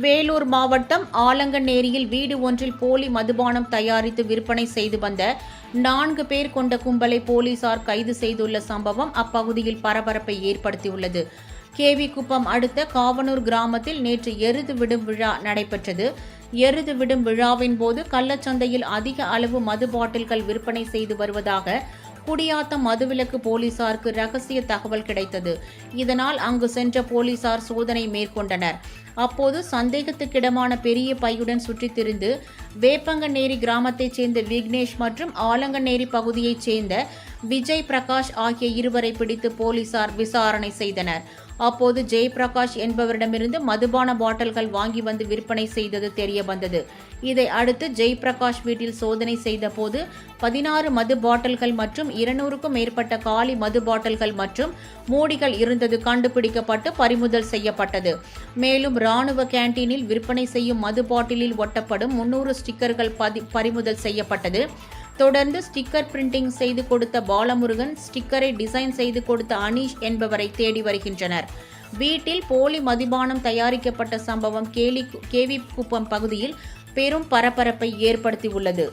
வேலூர் மாவட்டம் ஆலங்கநேரியில் வீடு ஒன்றில் போலி மதுபானம் தயாரித்து விற்பனை செய்து வந்த நான்கு பேர் கொண்ட கும்பலை போலீசார் கைது செய்துள்ள சம்பவம் அப்பகுதியில் பரபரப்பை ஏற்படுத்தியுள்ளது. கேவி குப்பம் அடுத்த காவனூர் கிராமத்தில் நேற்று எருது விடும் விழா நடைபெற்றது. எருது விடும் விழாவின் போது கள்ளச்சந்தையில் அதிக அளவு மது பாட்டில்கள் விற்பனை செய்து வருவதாக குடியாத்தம் மதுவிலக்கு போலீசாருக்கு ரகசிய தகவல் கிடைத்தது. இதனால் அங்கு சென்ற போலீசார் சோதனை மேற்கொண்டனர். அப்போது சந்தேகத்துக்கிடமான பெரிய பையுடன் சுற்றித் திரிந்து வேப்பங்கநேரி கிராமத்தைச் சேர்ந்த விக்னேஷ் மற்றும் ஆலங்கநேரி பகுதியைச் சேர்ந்த விஜய் பிரகாஷ் ஆகிய இருவரை பிடித்து போலீசார் விசாரணை செய்தனர். அப்போது ஜெயபிரகாஷ் என்பவரிடமிருந்து மதுபான பாட்டில்கள் வாங்கி வந்து விற்பனை செய்தது தெரிய வந்தது. இதை அடுத்து ஜெயபிரகாஷ் வீட்டில் சோதனை செய்தபோது பதினாறு மது பாட்டில்கள் மற்றும் இருநூறுக்கும் மேற்பட்ட காலி மது பாட்டில்கள் மற்றும் மூடிகள் இருந்தது கண்டுபிடிக்கப்பட்டு பறிமுதல் செய்யப்பட்டது. மேலும் ராணுவ கேண்டீனில் விற்பனை செய்யும் மது பாட்டிலில் ஒட்டப்படும் முன்னூறு ஸ்டிக்கர்கள் பதி பறிமுதல் செய்யப்பட்டது. தொடர்ந்து ஸ்டிக்கர் பிரிண்டிங் செய்து கொடுத்த பாலமுருகன் ஸ்டிக்கரை டிசைன் செய்து கொடுத்த அனீஷ் என்பவரை தேடி வருகின்றனர். வீட்டில் போலி மதுபானம் தயாரிக்கப்பட்ட சம்பவம் கேலி கேவி குப்பம் பகுதியில் பெரும் பரபரப்பை ஏற்படுத்தியுள்ளது.